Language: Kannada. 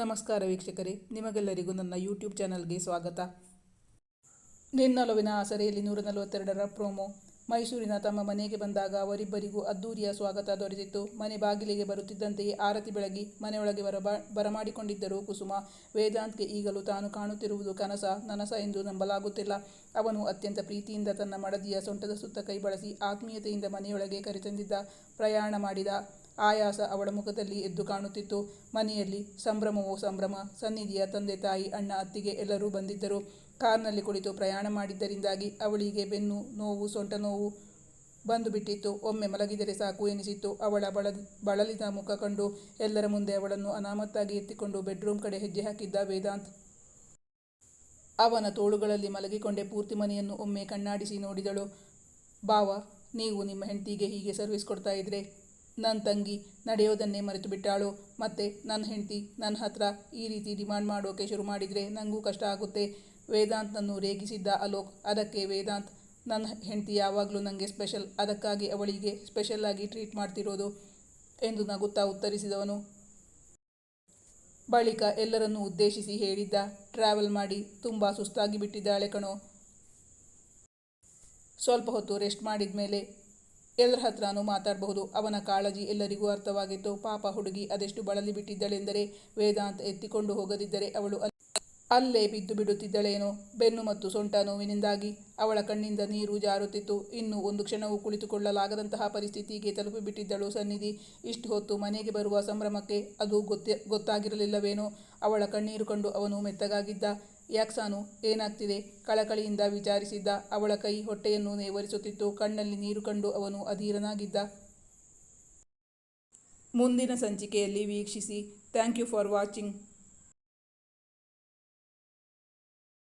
ನಮಸ್ಕಾರ ವೀಕ್ಷಕರೇ, ನಿಮಗೆಲ್ಲರಿಗೂ ನನ್ನ ಯೂಟ್ಯೂಬ್ ಚಾನಲ್ಗೆ ಸ್ವಾಗತ. ನಿನ್ನೊಲವಿನ ಆಸರೆಯಲ್ಲಿ ನೂರ ನಲವತ್ತೆರಡರ ಪ್ರೋಮೋ. ಮೈಸೂರಿನ ತಮ್ಮ ಮನೆಗೆ ಬಂದಾಗ ಅವರಿಬ್ಬರಿಗೂ ಅದ್ದೂರಿಯ ಸ್ವಾಗತ ದೊರೆತಿತ್ತು. ಮನೆ ಬಾಗಿಲಿಗೆ ಬರುತ್ತಿದ್ದಂತೆಯೇ ಆರತಿ ಬೆಳಗಿ ಮನೆಯೊಳಗೆ ಬರ ಬರಮಾಡಿಕೊಂಡಿದ್ದರು ಕುಸುಮ. ವೇದಾಂತ್ಗೆ ಈಗಲೂ ತಾನು ಕಾಣುತ್ತಿರುವುದು ಕನಸ, ನನಸ ಎಂದು ನಂಬಲಾಗುತ್ತಿಲ್ಲ. ಅವನು ಅತ್ಯಂತ ಪ್ರೀತಿಯಿಂದ ತನ್ನ ಮಡದಿಯ ಸೊಂಟದ ಸುತ್ತ ಕೈ ಬಳಸಿ ಆತ್ಮೀಯತೆಯಿಂದ ಮನೆಯೊಳಗೆ ಕರೆತಂದಿದ್ದ ಪ್ರಯಾಣ ಮಾಡಿದ. ಆಯಾಸ ಅವಳ ಮುಖದಲ್ಲಿ ಎದ್ದು ಕಾಣುತ್ತಿತ್ತು. ಮನೆಯಲ್ಲಿ ಸಂಭ್ರಮವೋ ಸಂಭ್ರಮ. ಸನ್ನಿಧಿಯ ತಂದೆ ತಾಯಿ, ಅಣ್ಣ, ಅತ್ತಿಗೆ ಎಲ್ಲರೂ ಬಂದಿದ್ದರು. ಕಾರ್ನಲ್ಲಿ ಕುಳಿತು ಪ್ರಯಾಣ ಮಾಡಿದ್ದರಿಂದಾಗಿ ಅವಳಿಗೆ ಬೆನ್ನು ನೋವು, ಸೊಂಟ ನೋವು ಬಂದು ಬಿಟ್ಟಿತ್ತು ಒಮ್ಮೆ ಮಲಗಿದರೆ ಸಾಕು ಎನಿಸಿತ್ತು. ಅವಳ ಬಳ ಬಳಲಿದ ಮುಖ ಕಂಡು ಎಲ್ಲರ ಮುಂದೆ ಅವಳನ್ನು ಅನಾಮತ್ತಾಗಿ ಎತ್ತಿಕೊಂಡು ಬೆಡ್ರೂಮ್ ಕಡೆ ಹೆಜ್ಜೆ ಹಾಕಿದ್ದ ವೇದಾಂತ್. ಅವನ ತೋಳುಗಳಲ್ಲಿ ಮಲಗಿಕೊಂಡೆ ಪೂರ್ತಿ ಮನೆಯನ್ನು ಒಮ್ಮೆ ಕಣ್ಣಾಡಿಸಿ ನೋಡಿದಳು. ಬಾವ, ನೀವು ನಿಮ್ಮ ಹೆಂಡತಿಗೆ ಹೀಗೆ ಸರ್ವಿಸ್ ಕೊಡ್ತಾ ಇದ್ರೆ ನನ್ನ ತಂಗಿ ನಡೆಯೋದನ್ನೇ ಮರೆತು ಬಿಟ್ಟಾಳು ಮತ್ತೆ ನನ್ನ ಹೆಂಡತಿ ನನ್ನ ಹತ್ರ ಈ ರೀತಿ ಡಿಮಾಂಡ್ ಮಾಡೋಕೆ ಶುರು ಮಾಡಿದರೆ ನನಗೂ ಕಷ್ಟ ಆಗುತ್ತೆ. ವೇದಾಂತ್ನನ್ನು ರೇಗಿಸಿದ್ದ ಅಲೋಕ್, ಅದಕ್ಕೆ ವೇದಾಂತ್ ನನ್ನ ಹೆಂಡತಿ ಯಾವಾಗಲೂ ನನಗೆ ಸ್ಪೆಷಲ್, ಅದಕ್ಕಾಗಿ ಅವಳಿಗೆ ಸ್ಪೆಷಲ್ಲಾಗಿ ಟ್ರೀಟ್ ಮಾಡ್ತಿರೋದು ಎಂದು ನಗುತ್ತಾ ಉತ್ತರಿಸಿದವನು. ಬಳಿಕ ಎಲ್ಲರನ್ನೂ ಉದ್ದೇಶಿಸಿ ಹೇಳಿದ್ದ, ಟ್ರಾವೆಲ್ ಮಾಡಿ ತುಂಬ ಸುಸ್ತಾಗಿ ಬಿಟ್ಟಿದ್ದಾಳೆ ಕಣೋ. ಸ್ವಲ್ಪ ಹೊತ್ತು ರೆಸ್ಟ್ ಮಾಡಿದ ಮೇಲೆ ಎಲ್ಲರ ಹತ್ರನೂ ಮಾತಾಡಬಹುದು. ಅವನ ಕಾಳಜಿ ಎಲ್ಲರಿಗೂ ಅರ್ಥವಾಗಿತ್ತು. ಪಾಪ ಹುಡುಗಿ ಅದೆಷ್ಟು ಬಳಲಿ ಬಿಟ್ಟಿದ್ದಳೆಂದರೆ ವೇದಾಂತ್ ಎತ್ತಿಕೊಂಡು ಹೋಗದಿದ್ದರೆ ಅವಳು ಅಲ್ಲೇ ಬಿದ್ದು ಬಿಡುತ್ತಿದ್ದಳೇನೋ. ಬೆನ್ನು ಮತ್ತು ಸೊಂಟ ನೋವಿನಿಂದಾಗಿ ಅವಳ ಕಣ್ಣಿಂದ ನೀರು ಜಾರುತ್ತಿತ್ತು. ಇನ್ನು ಒಂದು ಕ್ಷಣವೂ ಕುಳಿತುಕೊಳ್ಳಲಾಗದಂತಹ ಪರಿಸ್ಥಿತಿಗೆ ತಲುಪಿಬಿಟ್ಟಿದ್ದಳು ಸನ್ನಿಧಿ. ಇಷ್ಟು ಹೊತ್ತು ಮನೆಗೆ ಬರುವ ಸಂಭ್ರಮಕ್ಕೆ ಅದು ಗೊತ್ತಿ, ಗೊತ್ತಾಗಿರಲಿಲ್ಲವೇನೋ. ಅವಳ ಕಣ್ಣೀರು ಕಂಡು ಅವನು ಮೆತ್ತಗಾಗಿದ್ದ. ಯಾಕ್ಸಾನು ಏನಾಗ್ತಿದೆ? ಕಳಕಳಿಯಿಂದ ವಿಚಾರಿಸಿದ್ದ ಅವಳ ಕೈ ಹೊಟ್ಟೆಯನ್ನು ನೇವರಿಸುತ್ತಿತ್ತು. ಕಣ್ಣಲ್ಲಿ ನೀರು ಕಂಡು ಅವನು ಅಧೀರನಾಗಿದ್ದ. ಮುಂದಿನ ಸಂಚಿಕೆಯಲ್ಲಿ ವೀಕ್ಷಿಸಿ. Thank you for watching.